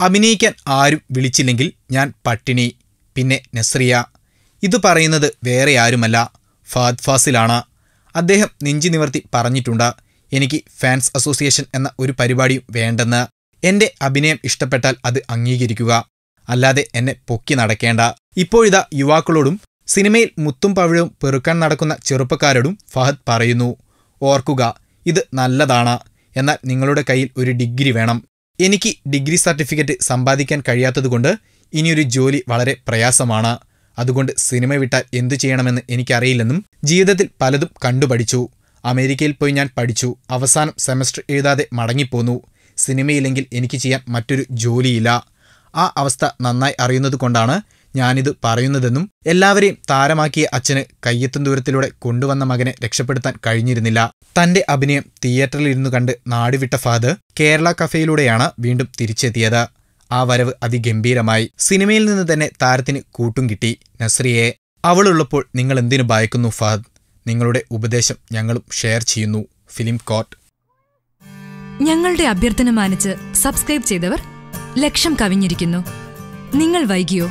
അഭിനയിക്കാൻ ആരും വിളിച്ചില്ലെങ്കിൽ ഞാൻ പട്ടിണി പിന്നെ നസ്രിയ. ഇത് പറയുന്നത് വേറെ ആരുമല്ല ഫാദ് ഫാസിലാണ്. അദ്ദേഹം നെഞ്ചി നിവർത്തി പറഞ്ഞിട്ടുണ്ട് എനിക്ക് ഫാൻസ് അസോസിയേഷൻ എന്ന ഒരു പരിപാടിയും വേണ്ടെന്ന്. എന്റെ അഭിനയം ഇഷ്ടപ്പെട്ടാൽ അത് അംഗീകരിക്കുക അല്ലാതെ എന്നെ പൊക്കി നടക്കേണ്ട. ഇപ്പോഴിതാ യുവാക്കളോടും സിനിമയിൽ മുത്തും പവിഴവും പെറുക്കാൻ നടക്കുന്ന ചെറുപ്പക്കാരോടും ഫഹദ് പറയുന്നു ഓർക്കുക ഇത് നല്ലതാണ്. എന്നാൽ നിങ്ങളുടെ കയ്യിൽ ഒരു ഡിഗ്രി വേണം. എനിക്ക് ഡിഗ്രി സർട്ടിഫിക്കറ്റ് സമ്പാദിക്കാൻ കഴിയാത്തതുകൊണ്ട് ഇനിയൊരു ജോലി വളരെ പ്രയാസമാണ്. അതുകൊണ്ട് സിനിമ വിട്ടാൽ എന്തു ചെയ്യണമെന്ന് എനിക്കറിയില്ലെന്നും ജീവിതത്തിൽ പലതും കണ്ടുപഠിച്ചു. അമേരിക്കയിൽ പോയി ഞാൻ പഠിച്ചു. അവസാനം സെമസ്റ്റർ എഴുതാതെ മടങ്ങിപ്പോന്നു. സിനിമയില്ലെങ്കിൽ എനിക്ക് ചെയ്യാൻ മറ്റൊരു ജോലിയില്ല. ആ അവസ്ഥ നന്നായി അറിയുന്നതുകൊണ്ടാണ് ഞാനിത് പറയുന്നതെന്നും എല്ലാവരെയും താരമാക്കിയ അച്ഛന് കയ്യെത്തും ദൂരത്തിലൂടെ കൊണ്ടുവന്ന മകനെ രക്ഷപ്പെടുത്താൻ കഴിഞ്ഞിരുന്നില്ല. തന്റെ അഭിനയം തിയേറ്ററിൽ ഇരുന്നു കണ്ട് നാടുവിട്ട ഫാദർ കേരള കഫേയിലൂടെയാണ് വീണ്ടും തിരിച്ചെത്തിയത്. ആ വരവ് അതിഗംഭീരമായി. സിനിമയിൽ നിന്ന് തന്നെ താരത്തിന് കൂട്ടും കിട്ടി. നസ്രിയെ അവളുള്ളപ്പോൾ നിങ്ങൾ എന്തിനു ഭയക്കുന്നു ഫാദ്? നിങ്ങളുടെ ഉപദേശം ഞങ്ങളും ഷെയർ ചെയ്യുന്നു. ഫിലിം കോട്ട് ഞങ്ങളുടെ അഭ്യർത്ഥന മാനിച്ച് സബ്സ്ക്രൈബ് ചെയ്തവർ ലക്ഷം കവിഞ്ഞിരിക്കുന്നു. നിങ്ങൾ വൈകിയോ?